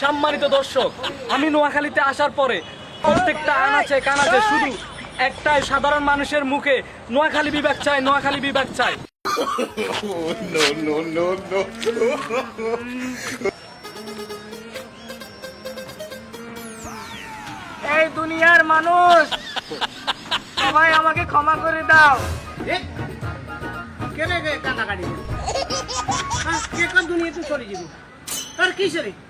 সম্মানিত দর্শক, আমি নোয়াখালীতে আসার পরে প্রত্যেকটা আনাচে কানাচে শুধু একটাই সাধারণ মানুষের মুখে নোয়াখালী বিভাগ চাই, নোয়াখালী বিভাগ চাই। এই দুনিয়ার মানুষ, সবাই আমাকে ক্ষমা করে দাও। কেনে কাটাকাটি হ্যাঁ দুনিয়াতে চলে যাবি? আর কে রে ওরে ওরে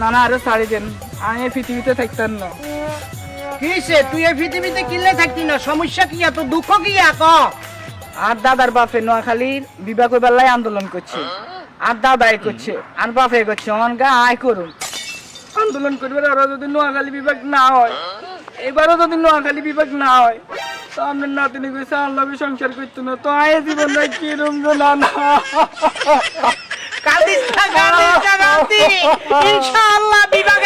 না না আরে ছাড়ি দেন আমি পৃথিবীতে থাকতাম না। কিসে তুই এই পৃথিবীতে কিনলে থাকতি না? সমস্যা কি এত? দুঃখ কি এক আর দাদার বাপে নোয়াখালীর বিবাহ আন্দোলন করছে। আর করছে আর বাপে করছে। আমার গা আয় করুন। আন্দোলন করবে ওরা যদি নোয়াখালী বিভাগ না হয় এবারও যদি নোয়াখালী বিভাগ না হয় তো আপনার নাতিনি কইছে আল্লাহ সংসার করতো না তো আয় জীবন ভাই কিরম না না। কাঁদিস না কাঁদিস না কাঁদি ইনশাআল্লাহ বিভাগ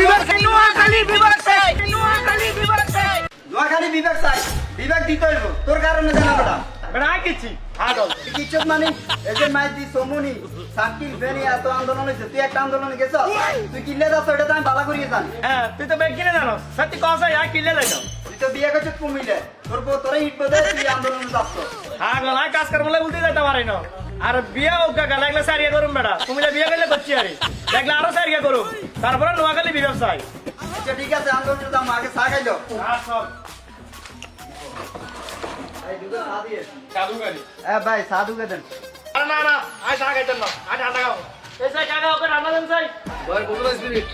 বিভাগ চাই নোয়াখালী বিভাগ চাই। নোয়াখালী বিভাগ চাই। নোয়াখালী বিভাগ চাই। বিভাগ দিতে হইব। তোর কারণে জানা বেটা মানে এই যে মাইতি সমুনি সাকিল ফেনি এত আন্দোলন হয়েছে তুই একটা আন্দোলন গেছ? তুই কিনলে যাচ্ছ এটা তো আমি বালা করিয়ে জানি। হ্যাঁ তুই তো ব্যাগ কিনে জানো সত্যি কসা কিনলে যাইছো তুই তো বিয়ে করছিস কুমিলে তোর বউ তোরা ইট বোধে তুই আন্দোলনে যাচ্ছ। আগল না কাজ না। আর বিয়া লাগলে সারিয়া করুম বেড়া তুমি বিয়া করলে করছি আরে। দেখলে আরও সারিয়া করুম। তারপরে নোয়াখালী ব্যবসায়। আচ্ছা ঠিক আছে আন্দোলনে যাব আগে চা খাইলো হ্যাঁ ভাই চা ঢুকে দেন। না না আয় চা খাইতেন না। আয় ঠান্ডা খাও। এই চাই কাকা ওকে রান্না দেন চাই। ভাই পনেরো মিনিট।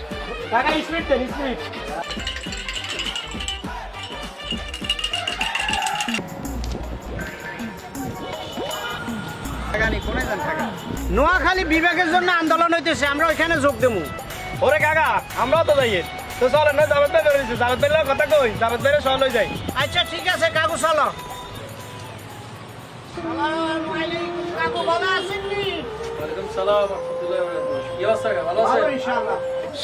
কাকা স্পিড দেন স্পিড কোনে যান টাকা নোয়াখালী বিভাগের জন্য আন্দোলন হইতেছে আমরা ওইখানে যোগ দেবো। ওরে কাকা আমরাও তো যাইয়ে তো চলে না ভাই ভাইয়ের কথা কই? ভাইয়ের সল হয়ে যায় আচ্ছা ঠিক আছে কাকু চলো। কাকু? ভালো আছেন? নি?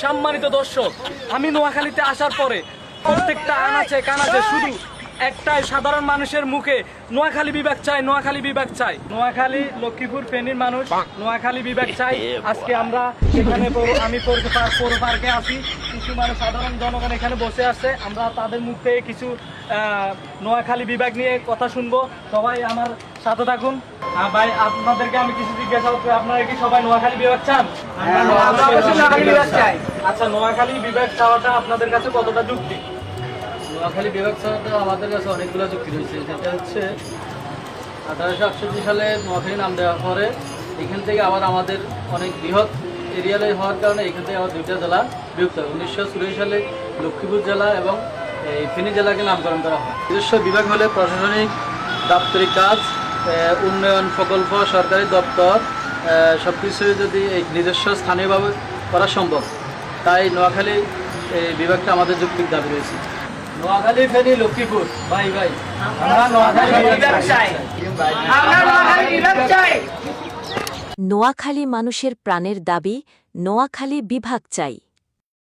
সম্মানিত দর্শক আমি নোয়াখালীতে আসার পরে প্রত্যেকটা আনাচে কানাচে শুধু একটাই সাধারণ মানুষের মুখে। নোয়াখালী বিভাগ চাই নোয়াখালী বিভাগ চাই। নোয়াখালী লক্ষ্মীপুর ফেনীর মানুষ নোয়াখালী বিভাগ চাই। আজকে আমরা এখানে আমি পৌর পার্ক- পৌর পার্কে আছি। কিছু মানুষ সাধারণ জনগণ এখানে বসে আছে। আমরা তাদের মুখ থেকে কিছু আহ, নোয়াখালী বিভাগ নিয়ে কথা শুনব। সবাই আমার সাথে থাকুন। ভাই আপনাদেরকে আমি কিছু জিজ্ঞাসা করতে আপনারা কি সবাই নোয়াখালী বিভাগ চান? হ্যাঁ। আচ্ছা নোয়াখালী বিভাগ চাওয়াটা আপনাদের কাছে কতটা যুক্তি? নোয়াখালী বিভাগ ছাড়া আমাদের কাছে অনেকগুলো চুক্তি রয়েছে। যেটা হচ্ছে, আঠারোশো আটষট্টি সালে নোয়াখালী নাম দেওয়ার পরে এখান থেকে আবার আমাদের অনেক বৃহৎ এরিয়ালে হওয়ার কারণে এখান থেকে আবার দুইটা জেলা বিভক্ত হয়। উনিশশো চুরাশি সালে লক্ষ্মীপুর জেলা এবং, এই ফেনী জেলাকে নামকরণ করা হয়। নিজস্ব বিভাগ হলে প্রশাসনিক দাপ্তরিক কাজ উন্নয়ন প্রকল্প, সরকারি দপ্তর সব কিছুই যদি এই নিজস্ব স্থানীয়ভাবে করা সম্ভব, তাই নোয়াখালী, এই বিভাগটা আমাদের যুক্তির দাবি রয়েছে। নোয়াখালী ফেরি লক্ষ্মীপুর। ভাই ভাই আমরা নোয়াখালী চাই আমরা নোয়াখালী চাই নোয়াখালী মানুষের প্রাণের দাবি নোয়াখালী বিভাগ চাই।